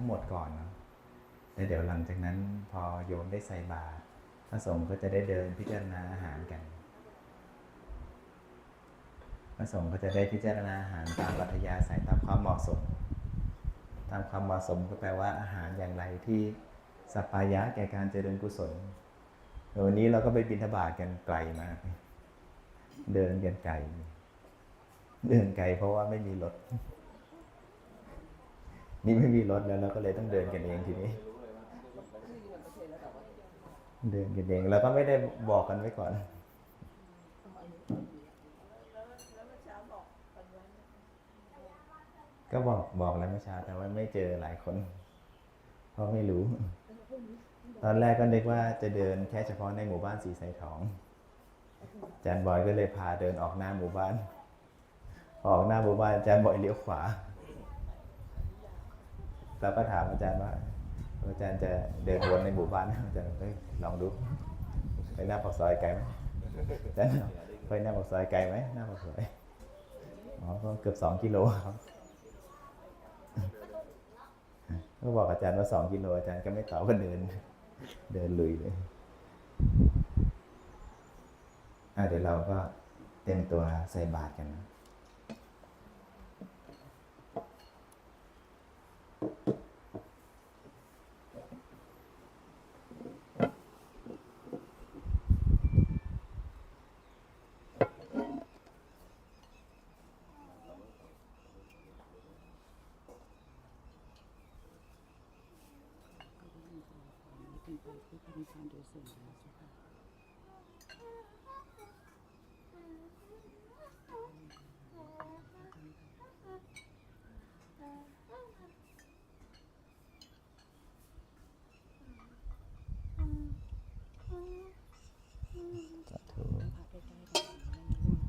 ทั้งหมดก่อนเนาะแล้วเดี๋ยวหลังจากนั้นพอโยมได้ใส่บาตรพระสงฆ์ก็จะได้เดินพิจารณาอาหารกัน พระสงฆ์ก็จะได้พิจารณาอาหารตามวัทยาสายตามความเหมาะสม ตามความเหมาะสมก็แปลว่าอาหารอย่างไรที่สัปายะแก่การเจริญกุศลววันนี้เราก็ไปบิณฑบาตกันไกลมาก เดินกันไกล เดินไกลเพราะว่าไม่มีรถ นี่ไม่มีรถแล้วเราก็เลยต้องเดินกันเองทีนี้ เดินกันเองแล้วก็ไม่ได้บอกกันไว้ก่อนก็บอกบอกแล้วเมื่อเช้าแต่ว่าไม่เจอหลายคน เพราะไม่รู้ ตอนแรกก็นึกว่าจะเดินแค่เฉพาะในหมู่บ้านสีไซทองอาจารย์บอยก็เลยพาเดินออกหน้าหมู่บ้าน อออกหน้าหมู่บ้านอาจารย์บอยเลี้ยวขวา เราก็ถามอาจารย์ว่า อาจารย์จะเดินวนในหมู่บ้านไหมอาจารย์เฮ้ยลองดู ไปหน้าปากซอยไกลไหมอาจารย์บอกไปหน้าปากซอยไกลไหมหน้าปากซอยอ๋อก็เกือบสองกิโลครับก็บอกอาจารย์ว่าสองกิโลอาจารย์ก็ไม่ตอบก็เดิน เดินลุยเลยอะเดี๋ยวเราก็เต็มตัวใส่บาตรกันนะ เป็นไปเพื่อพระนิพพานโดยส่วนเดียวเจ้าค่ะ สาธุ พระใกล้ๆกันนะลูก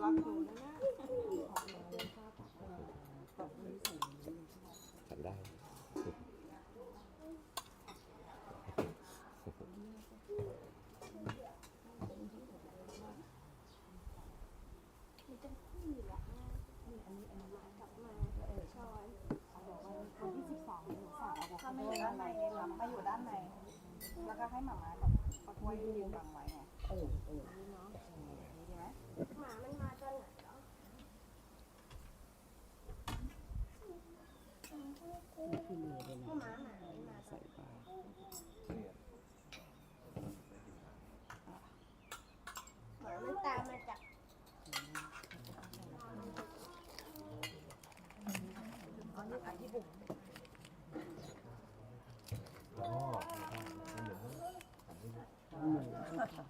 ข้างขา ฉันได้ ถ้าไม่อยู่ด้านในเนี่ยค่ะมาอยู่ด้านใน แล้วก็ให้หมาม้ากับป้าถ้วยยืนบังไว้ไงเออเออดีไหมหมามันมาตอนไหนเหรอนี่คือมือเลยหนะมาหมามันมาใส่บาตรหมามันตามมาจากอ 끝났다.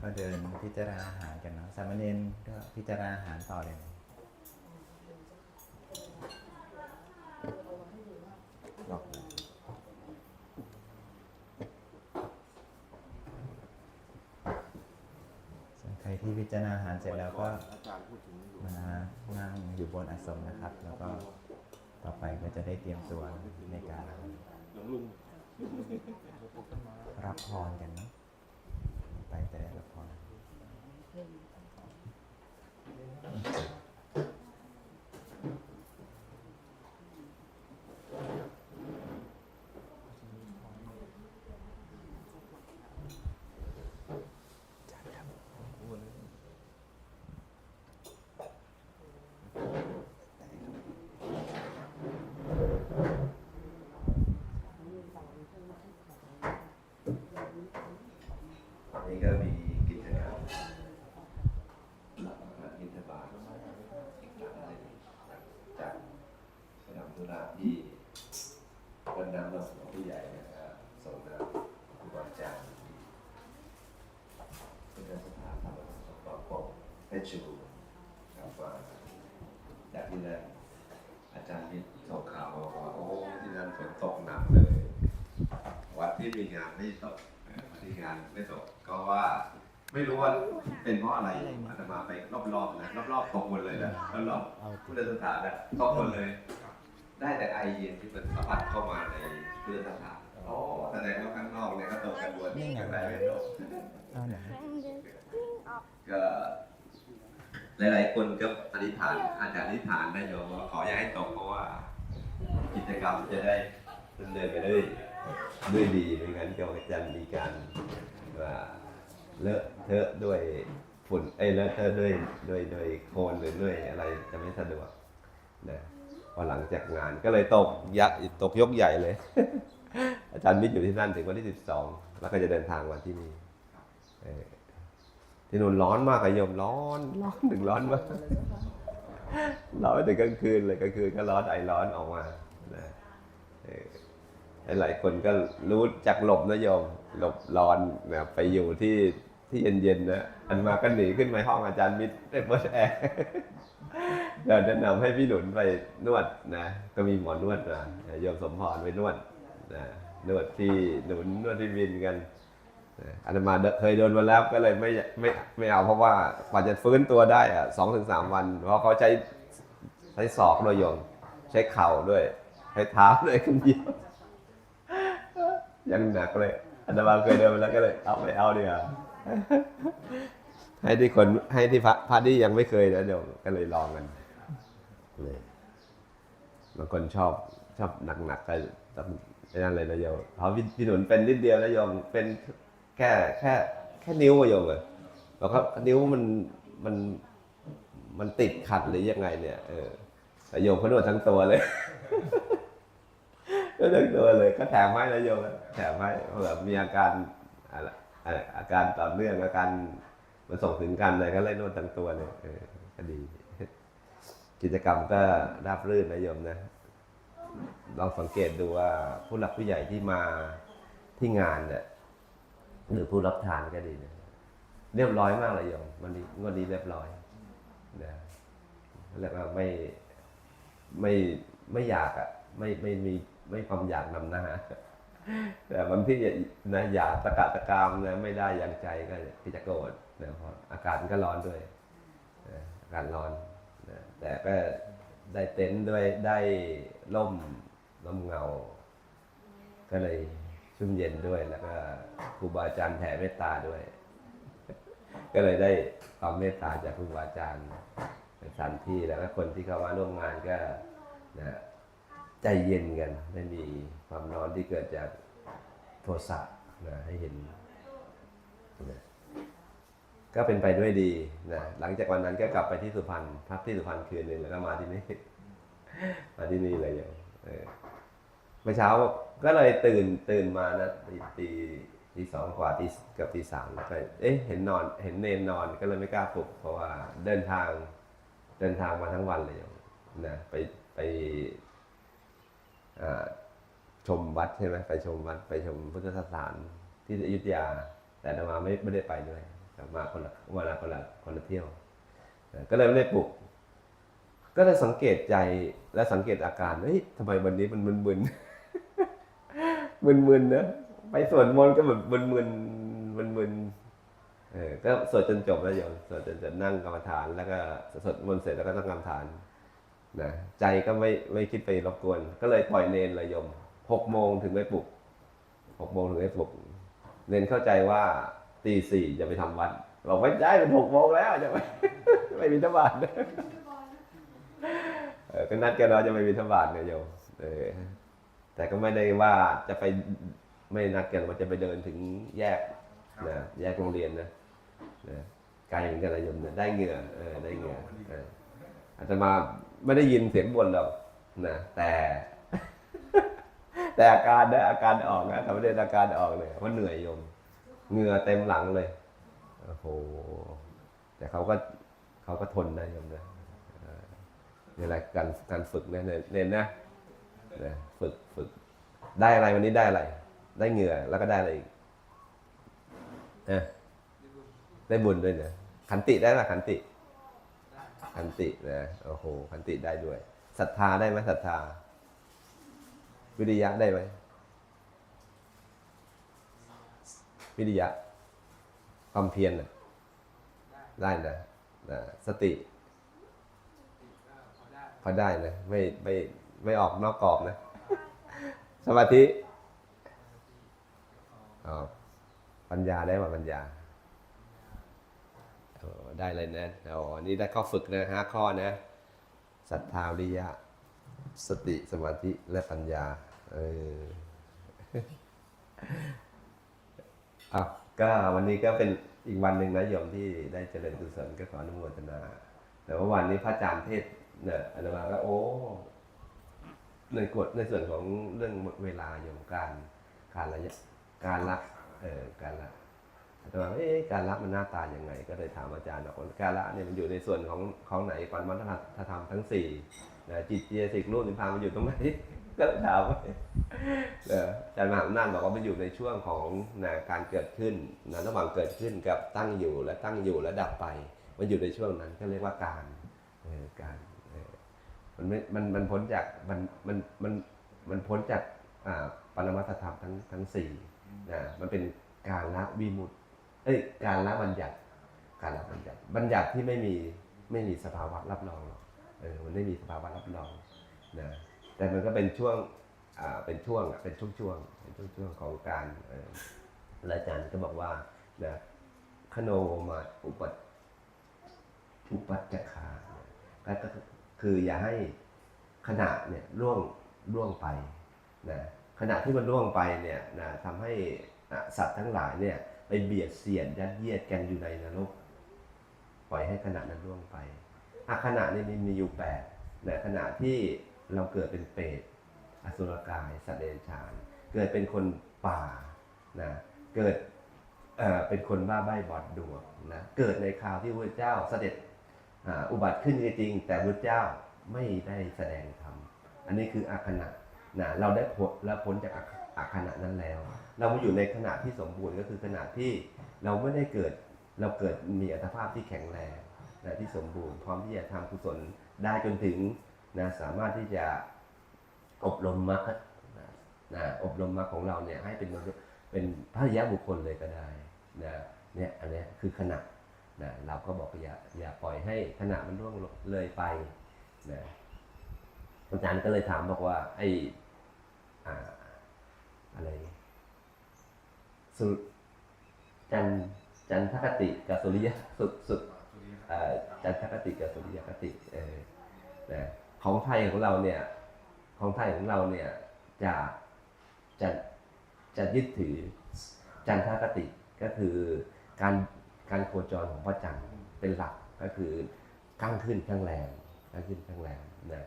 ก็เดินพิจารณาอาหารกันเนาะสามเณรก็พิจารณาอาหารต่อเลยใครที่พิจารณาอาหารเสร็จแล้วก็อาจารย์พูดถึงอยู่มานั่งอยู่บนอาสมนะครับ แล้วก็ต่อไปก็จะได้เตรียมตัวในการรับพรกันเนาะ แต่ได้รับพรนี่ก็มีกิจกรรมอินทบาทอีกหลังหนึ่งจากไปทำธุระที่วันน้ำเราของผู้ใหญ่นะครับส่งน้ำครูบาอาจารย์ที่เป็นสถานธรรมสงเคราะห์ปกเพ ชรบูรณ์ครับว่าจากที่นั่นอาจารย์นิดส่งข่าวมาบอกว่าโอ้ที่นั่นฝนตกหนักเลย วัดที่มีงานไม่ตกเอ่อวัดที่งานไม่ตกก็ว่า ไม่รู้ว่าเป็นเพราะอะไรอาตมาไปรอบๆนะรอบๆตกหมดเลยนะรอบๆพุทธสถานนะตกหมดเลย ได้แต่ไอเย็นที่มันสัมผัสเข้ามาในพุทธสถานอ๋อแสดงว่าข้างนอกเนี่ยก็ตกกันหมดข้างในไม่ตกเอาไหนก็ หลาย ๆ คนก็อธิษฐานอาจารย์อธิษฐานได้โยมว่าขออย่าให้ตกเพราะว่า กิจกรรมจะได้ดำเนินไปด้ด้วยดีไม่งั้นก็จะมีการว่าเลอะเทอะด้วยฝุ่นเอ้เลอะเทอะด้วยด้วยด้วยโคลนหรือด้วยอะไรจะไม่สะดวกนะพอหลังจากงานก็เลยตกยักษ์ตกยกใหญ่เลย อาจารย์มิตรอยู่ที่นั่นถึงวันที่สิบสองแล้วก็จะเดินทางมาที่นี่ ที่นู่นร้อนมากอะโยมร้อนร้อนถึงร้อนมากร้อนถึงกลางคืนเลยกลางคืนก็ร้อนไอร้อนออกมานะหลายคนก็รู้จักหลบนะโยมหลบร้อนนะไปอยู่ที่ที่เย็นๆนะอันมาก็หนีขึ้นไปห้องอาจารย์มิตรได้เปิดแอร์เราแนะนำให้พี่หนุนไปนวดนะ ก็มีหมอนวดมาโยมสมพรไปนวดนะนวดที่หนุนนวดที่วินกัน อาตมาเคยโดนมาแล้วก็เลยไม่ไม่ไม่เอาเพราะว่ากว่าจะฟื้นตัวได้อะสองถึงสามวัน เพราะเขาใช้ใช้ศอกด้วยโยมใช้เข่าด้วยใช้เท้าด้วยคนเดียวยังหนักเลยอาตมาเคยเดินมาแล้วก็เลยเอาไม่เอาเดีกว่าให้ที่คนให้ที่พระพระที่ยังไม่เคยนะเดี๋ยวก็เลยลองกันนี่บางคนชอบชอบหนักๆก็ต้องไอ้นั่นเลยนะโยมเพราะพี่พี่หนุนเป็นนิดเดียวนะโยมเป็น แค่แค่แค่นิ้วอะโยมเลยแล้วก็นิ้วมันมันมันติดขัดหรือยังไงเนี่ย เออแต่โยมเขานวดทั้งตัวเลยนวดทั้งตัวเลย ก็แถมให้นะโยมแถมให้เผื่อมีอาการอะไรอะไรอาการต่อเนื่องอาการมันส่งถึงกันเลยก็เลยนวดทั้งตัวเลยเออก็ดี กิจกรรมก็ราบรื่นนะโยมนะลองสังเกตดูว่าผู้หลักผู้ใหญ่ที่มาที่งานเนี่ย หรือผู้รับทานก็ดีนะเรียบร้อยมากเลยโยมวันนี้วันนี้เรียบร้อยนะแล้วก็ไม่ไม่ไม่อยากอะไม่ไม่มีไม่ความอยากนำหน้าแต่บางที่นะอยากตะกะตะกามนะไม่ได้อยังใจก็ที่จะโกรธนะเพราะอากาศมันก็ร้อนด้วยอากาศร้อนนะแต่ก็ได้เต็นท์ด้วยได้ร่มร่มเงา ก็เลยุ่มเย็นด้วย แล้วก็ครูบาอาจารย์แผ่เมตตาด้วย ก็เลยได้ความเมตตาจากครูบาอาจารย์สถานที่แล้วก็คนที่เข้ามาร่วมงานก็นะใจเย็นกันไม่มีความร้อนที่เกิดจากโทสะนะให้เห็นนะก็เป็นไปด้วยดีนะหลังจากวันนั้นก็กลับไปที่สุพรรณพักที่สุพรรณคืนหนึ่งแล้วก็มาที่นี่มาที่นี่เลยอย่างเออเมื่อเช้า ก็เลยตื่นตื่นมานะตีตีตีสองกว่าตีเกับตีสามแล้วก็เอ๊ะเห็นนอนเห็นเนนนอนก็เลยไม่กล้าปลุกเพราะว่าเดินทางเดินทางมาทั้งวันเลยอย่างนะไปไปอ่าชมวัดใช่ไหมไปชมวัดไปชมพุทธสถานที่อยุธยา แต่มาไม่ไม่ได้ไปด้วยมาคนละมาละคนละคนละเที่ยว ก็เลยไม่ได้ปลุก ก็เลยสังเกตใจและสังเกตอาการเฮ้ยทำไมวันนี้มันมึนๆ มึนๆนะไปสวดมนต์ก็แบบมึนๆมึนๆเออก็สวดจนจบแล้วโยมสวดจนจนนั่งกรรมฐาน แล้วก็สวดมนต์เสร็จแล้วก็ต้องกรรมฐานนะใจก็ไม่ไม่คิดไปรบกวน ก็เลยปล่อยเนนเลยโยมหกโมงถึงไม่ปลุกหกโมงถึงไม่ปลุกเนนเข้าใจว่าตีสี่จะไปทำวัดบอกไม่ได้เป็นหกโมงแล้วจะไปไม่มีทบาทเออก็นัดกันเราจะไปบิณฑบาตเนี่ยโยมเออ แต่ก็ไม่ได้ว่าจะไปไม่นัดกันว่าจะไปเดินถึงแยกนะแยกโรงเรียนนะนะไกลเหมือนกันนะโยมนะได้เหงื่อเออได้เหงื่อเอออาจจะมาไม่ได้ยินเสียงบ่นหรอกนะแต่ แต่อาการนะอาการออกนะทำให้อาการออกเลยว่าเหนื่อยโยมเหงื่อเต็มหลังเลยโอ้โหแต่เขาก็เขาก็ทนนะโยมนะนี่แหละการการฝึกนะเนเน้นนะ นะฝึกฝึก ได้อะไรวันนี้ได้อะไร ได้เหงื่อแล้วก็ได้อะไรอีกนะได้บุญด้วยนะขันติได้ไหมขันติ ขันตินะโอ้โหขันติได้ด้วยศรัทธาได้ไหมศรัทธา วิริยะได้ไหมวิริยะ ความเพียรนะได้นะนะสติพอได้นะไม่ไม่ ไม่ออกนอกกรอบนะ สมาธิอ๋อปัญญาได้ว่าปัญญาได้เลยนะอ๋อนี่ได้ข้อฝึกนะห้าข้อนะศรัทธาวิยะ สติสมาธิและปัญญา เอออะก็วันนี้ก็เป็นอีกวันหนึ่งนะโยมที่ได้เจริญกุศลก็ขออนุโมทนา แต่ว่าวันนี้พระอาจารย์เทศเนี่ยอาตมาก็โอ้ ในกฎในส่วนของเรื่องเวลาโยมการการระยะการรักเออการรักอาตมาเอ๊ะการรักมันหน้าตาอยังไง ก็เลยถามอาจารย์ว่าการละเนี่ยมันอยู่ในส่วนของของไหนก่อนวัฒนธรรมทั้งสี่นะจิตเจสิกรูปนิพพานมันอยู่ตรงไหนก็ถามว่าเอออาจารย์มหาอำนาจบอกว่ามันอยู่ในช่วงของนะการเกิดขึ้นนะระหว่างเกิดขึ้นกับตั้งอยู่และตั้งอยู่และดับไป มันอยู่ในช่วงนั้นก็เรียกว่าการเออการ มันไม่มันมันพ้นจากมันมันมันมันพ้นจากอ่าปรมัตถธรรมทั้งทั้งสี่นะมันเป็นการละวิมุตติเอ้ยการละบัญญัติการละบัญญัติบัญญัติที่ไม่มีไม่มีสภาวะรับรองหรอกเออมันไม่มีสภาวะรับรองนะแต่มันก็เป็นช่วงอ่าเป็นช่วงอะเป็นช่วงช่วงๆเป็นช่วงช่วงๆของการเออแล้วอาจารย์ก็บอกว่านะคโนมาอุปอุปัจจคาเนี่ยก็ คืออย่าให้ขณะเนี่ยล่วงล่วงไปนะขณะที่มันล่วงไปเนี่ยนะทำให้สัตว์ทั้งหลายเนี่ยไปเบียดเสียดยัดเยียดกันอยู่ในนรกปล่อยให้ขณะนั้นล่วงไปอะขณะนี้มีมีอยู่แปดนะขณะที่เราเกิดเป็นเปรตอสุรกายสัตว์เดรัจฉาน เกิดเป็นคนป่านะเกิดเเป็นคนบ้าใบ้บอดดวงนะเกิดในคราวที่พระเจ้าเสด็จ อุบัติขึ้นจริงๆแต่พระเจ้าไม่ได้แสดงธรรมอันนี้คืออาคณะนะเราได้พ้นและพ้นจากอาคณะนั้นแล้ว เรามาอยู่ในขณะที่สมบูรณ์ก็คือขณะที่เราไม่ได้เกิดเราเกิดมีอัตภาพที่แข็งแรงนะที่สมบูรณ์พร้อมที่จะทำกุศลได้จนถึงนะสามารถที่จะอบรมมรรคนะนะอบรมมรรคของเราเนี่ยให้เป็นเป็นพระอริบุคคลเลยก็ได้นะเนี่ยอันนี้คือขณะ นะเราก็บอกอย่าอย่าปล่อยให้ขณะมันล่วงเลยไปนะอาจารย์ก็เลยถามบอกว่า ไอ้อ่าอะไรสุจันจันทคติกับสุริยะสุดสุดจันทคติกับสุริยคติเออนะของไทยของเราเนี่ย ของไทยของเราเนี่ยจะจะจะยึดถือจันทคติก็คือการ การโคจรของพระจันทร์เป็นหลักก็คือข้างขึ้นข้างแรงข้างขึ้นข้างแรงนะ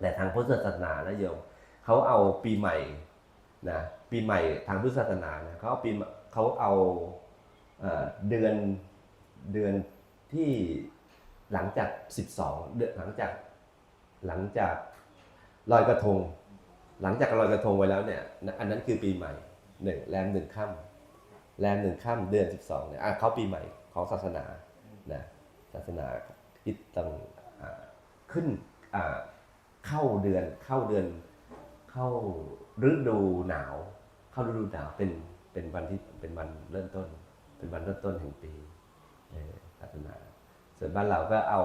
แต่ทางพุทธศาสนานะโยมเขาเอาปีใหม่นะปีใหม่ทางพุทธศาสนานะเขาเอาปีเขาเอาเดือนเดือนที่หลังจาก 12 เดือนหลังจากหลังจากลอยกระทง หลังจากลอยกระทงไว้แล้วเนี่ย อันนั้นคือปีใหม่หนึ่งแรมหนึ่งค่ำ แรมหนึ่งข้ามเดือนสิบสองเนี่ยอะเขาปีใหม่ของศาสนานะศาสนาอิตต้องอขึ้นเข้าเดือนเข้าเดือน เข้าฤดูหนาว เข้าฤดูหนาวเป็นเป็นวันที่เป็นวันเริ่มต้น เป็นวันเริ่มต้นแห่งปีศาสนาส่วนบ้านเราก็เอา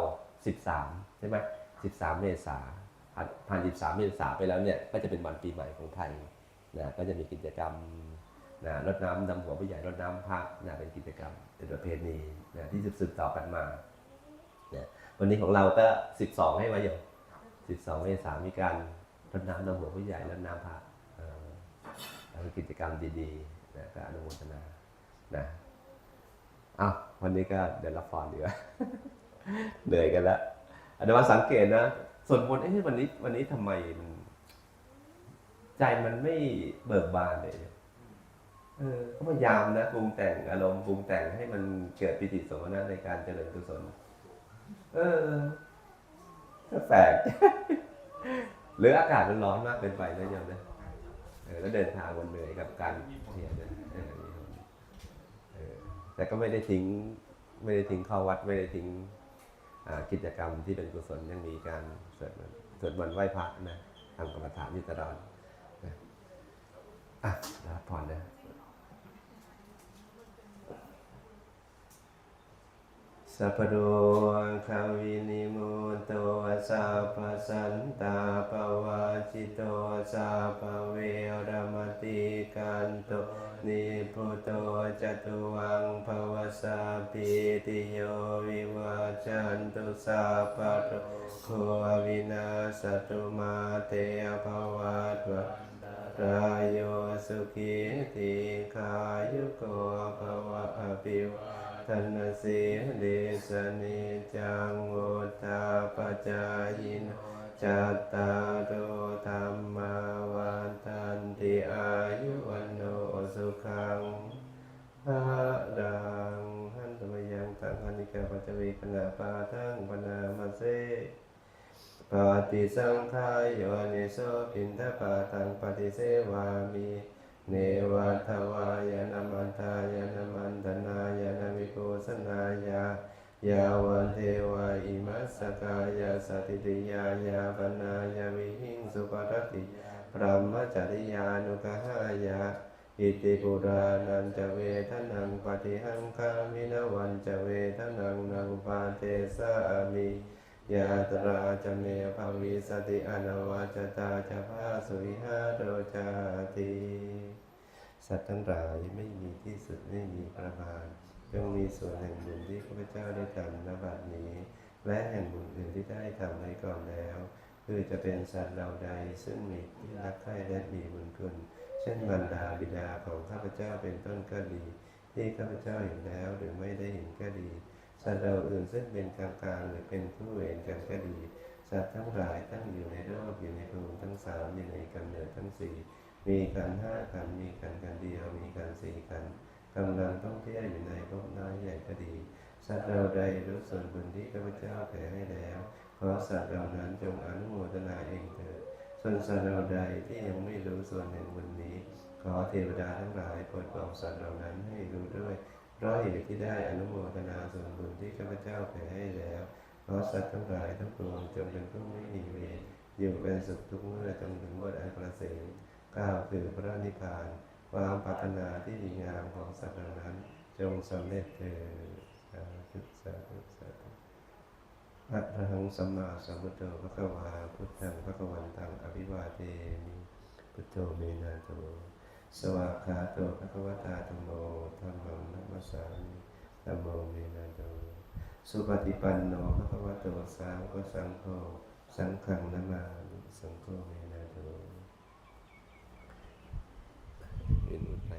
สิบสามใช่ไหมสิบสามเมษาผ่านผ่านสิบสามเมษาไปแล้วเนี่ยก็จะเป็นวันปีใหม่ของไทยนะก็จะมีกิจกรรม นะรดน้ำดำหัวผู้ใหญ่รดน้ำพระนะเป็นกิจกรรมเป็นประเพณีนะที่สืบต่อกันมานี่ยวันนี้ของเราก็ 12 ให้มาอยู่12 เมษายนมีการรดน้ำดำหัวผู้ใหญ่รดน้ำพระเป็นกิจกรรมดีๆนะก็อนุโมทนานะอ้าววันนี้ก็เดินละครดีกว่าเหนื่อยกันแล้วอาจจะมาสังเกตนะส่วนบนเอ้วันนี้วันนี้ทำไมมัน ใจมันไม่เบิกบานเลย ก็พยายามนะปรุงแต่งอารมณ์ปรุงแต่งให้มันเกิดปิติสมนัสในการเจริญกุศล เออก็แปลกหรืออากาศมันร้อนมากเกินไปนะโยมนะเออแล้วเดินทางมันเหนื่อยกับการเนี่ยนะเออแต่ก็ไม่ได้ทิ้ง ไม่ได้ทิ้งข้าวัดไม่ได้ทิ้งกิจกรรมที่เป็นกุศลยังมีการสวดมนต์สวดมนต์ไหว้พระนะทำกรรมฐานนี่ตลอดนะอะรับพรนะ สัพพโดคาวินิโมโตสัพพสันตาปวาจิโตสัพพเวรมติกันโตนิพุโตจตุวังภวสัพพิติโยวิวัจจันตุสัพพะโรโควินาสตุมาเตภวัตวะรายโยสุขีติขายุโกภวะอภิวา ธนสีเดสนิจังโวตาปจายโนจัตตารโอธรรมาวันตันติอายุวันโนสุขังภะดังหันตมยังตังหันิกาปัจเวกนาปาทังปนามาเซปฏิสังขายโยนิโสปินทปาตังปฏิเสวามิ เนวัทวายนมันทายนมันตนายนวิโกสนายายาวันเทวาอิมัสกายาสติติยายาปนายาวิหิงสุปรติพรหมจริยานุกหายาอิติปุรานันจะเวทนังปฏิหังคามินวันจะเวทนังนังปาเทสามิยาตราจะเมภาวิสติอนวัจตาจะพาสุวิหาโรจาติ สัตว์ทั้งหลายไม่มีที่สุดไม่มีประมาณจงมีส่วนแห่งบุญที่ข้าพเจ้าได้ทำณบัดนี้ และแห่งบุญอื่นที่ได้ทำไว้ก่อนแล้ว คือจะเป็นสัตว์เหล่าใดซึ่งมีที่รักใคร่และมีบุญคุณเช่นบรรดาบิดาของข้าพเจ้าเป็นต้นก็ดี ที่ข้าพเจ้าเห็นแล้วหรือไม่ได้เห็นก็ดี สัตว์เราอื่นซึ่งเป็นกลางกลางๆหรือเป็นคู่เวรกันก็ดี สัตว์ทั้งหลายตั้งอยู่ในโลกอยู่ในภูมิทั้งสามอยู่ในกำเนิดทั้งสี่ มีกันห้ากันมีกันกันเดียว มีกันสี่กันกำลังต้องเที่ยวอยู่ในภพน้อยใหญ่ก็ดี สัตว์เราใดรู้ส่วนบุญที่ข้าพเจ้าแผ่ให้แล้ว ขอสัตว์เหล่านั้นจงอนุโมทนาเองเถิด ส่วนสัตว์เราใดที่ยังไม่รู้ส่วนแห่งบุญนี้ ขอเทวดาทั้งหลายโปรดบอกสัตว์เหล่านั้นให้รู้ด้วยเพราะเหตุที่ได้อนุโมทนาส่วนบุญที่ข้าพเจ้าแผ่ให้แล้ว ขอสัตว์ทั้งหลายทั้งปวงจงเป็นผู้ไม่มีเวรอยู่เป็นสุขทุกเมื่อจงถึงวันอันประเสริฐ ก้าวคือพระนิพพาน ความปรารถนาที่ดีงามของสัตว์เหล่านั้น จงสำเร็จเถิดสาธุสาธุสาธุอะระหังสัมมาสัมพุทโธพระควาพุทธังพระกวันตังอภิวาเทมิพุทโธเมนาโตสวากขาโตพระควตาธรรมโมธรรมังนัมสสามิธัมโมเมนาโตสุปฏิปันโนพระควโตสาวกสังโฆสังฆังนามามิสังโฆเมนาโตยืนอุดไป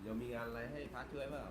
เดี๋ยวมีงานอะไรให้พักช่วยเปล่า